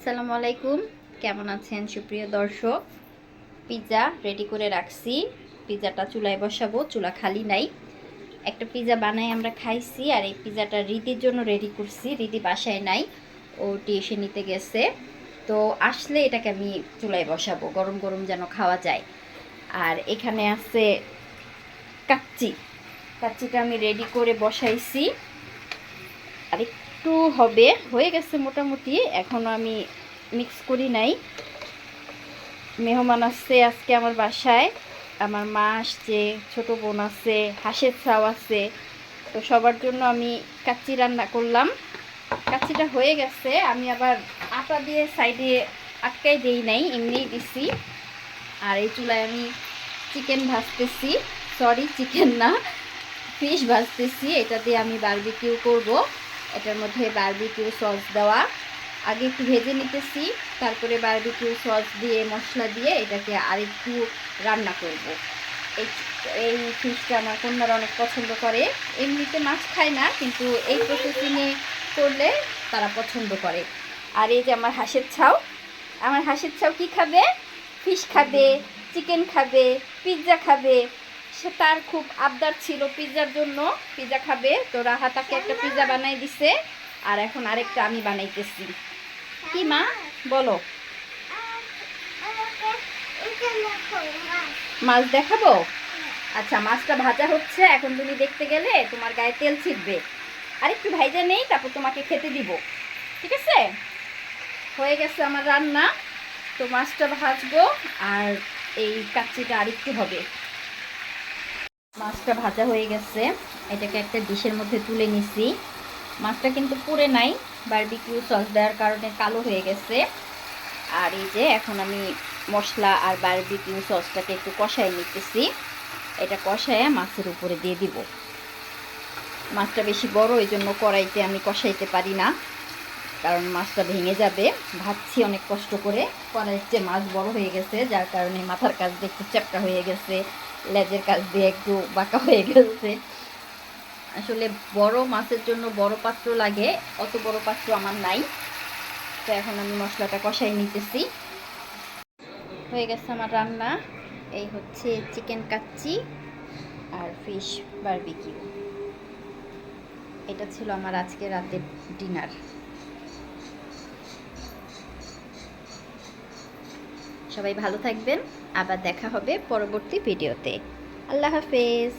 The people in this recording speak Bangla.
আসসালামু আলাইকুম। কেমন আছেন সুপ্রিয় দর্শক? পিৎজা রেডি করে রাখছি। পিৎজাটা চুলায় বসাবো, চুলা খালি নাই। একটা পিৎজা বানাই আমরা খাইছি আর এই পিৎজাটা রিদির জন্য রেডি করছি। রিদি বাসায় নাই, ও এসে নিতে গেছে। তো আসলে এটাকে আমি চুলায় বসাবো, গরম গরম যেন খাওয়া যায়। আর এখানে আছে কাচ্চি। কাচ্চিটা আমি রেডি করে বসাইছি। আর একটু হবে, হয়ে গেছে মোটামুটি এখনও আমি মিক্স করি নাই। মেহমান আসছে আজকে আমার বাসায়, আমার মা আসছে, ছোটো বোন আছে, হাঁসের ছাও আছে, তো সবার জন্য আমি কাচ্চি রান্না করলাম। কাচ্চিটা হয়ে গেছে, আমি আবার আটা দিয়ে সাইডে আটকাই দেই নাই, এমনিই দিছি। আর এই চুলায় আমি চিকেন ভাজতেছি। সরি চিকেন না ফিশ ভাজতেছি, এটা দিয়ে আমি বারবিকিউ করব। এটার মধ্যে বারবিকিউ সস দেওয়া। আগে একটু ভেজে নিতেছি, তারপরে বারবিকিউ সস দিয়ে মশলা দিয়ে এটাকে আরেকটু রান্না করব। এই এই ফিশটা আমার কন্যারা অনেক পছন্দ করে। এমনিতে মাছ খায় না, কিন্তু এই প্রসেসিংয়ে করলে তারা পছন্দ করে। আর এই যে আমার হাঁসের ছাও আমার হাঁসের ছাও কি খাবে? ফিশ খাবে চিকেন খাবে পিৎজা খাবে তার খুব আবদার ছিল পিৎজার জন্য। পিৎজা খাবে। তো রাহা তাকে একটা পিৎজা বানাই দিছে। আর এখন আরেকটা আমি বানাইতেছি। কি মা? বলো। মাছ দেখাবো? আচ্ছা মাছটা ভাজা হচ্ছে। এখন তুমি দেখতে গেলে তোমার গায়ে তেল ছিটবে। আর একটু ভাইজা নেই, তারপর তোমাকে খেতে দিব। ঠিক আছে? হয়ে গেছে আমার রান্না। তো মাছটা ভাজবো। আর এই কাচ্চিটা আরেকটু হবে। মাছটা ভাজা হয়ে গেছে। এটাকে একটা ডিশের মধ্যে তুলে নিছি। মাছটা কিন্তু পুড়ে নাই বারবিকিউ সস দেওয়ার কারণে কালো হয়ে গেছে। আর এই যে এখন আমি মশলা আর বারবিকিউ সসটাকে একটু কষায় নিতেছি। এটা কষায় মাছের উপরে দিয়ে দিব। মাছটা বেশি বড় এই জন্য কড়াইতে আমি কষাইতে পারি না। কারণ মাছটা ভেঙে যাবে। ভাবছি অনেক কষ্ট করে। কড়াইতে মাছ বড় হয়ে গেছে, যার কারণে মাথার কাজ একটু চ্যাপটা হয়ে গেছে। লেজের কাছ দিয়ে একটু বাঁকা হয়ে গেছে। আসলে বড় মাছের জন্য বড় পাত্র লাগে, অত বড় পাত্র আমার নাই। তো এখন আমি মশলাটা কষাই নিতেছি। হয়ে গেছে আমার রান্না। এই হচ্ছে চিকেন কাচ্চি আর ফিশ বারবিকিউ। এটা ছিল আমার আজকে রাতের ডিনার। সবাই ভালো থাকবেন। আবার দেখা হবে পরবর্তী ভিডিওতে। আল্লাহ হাফেজ।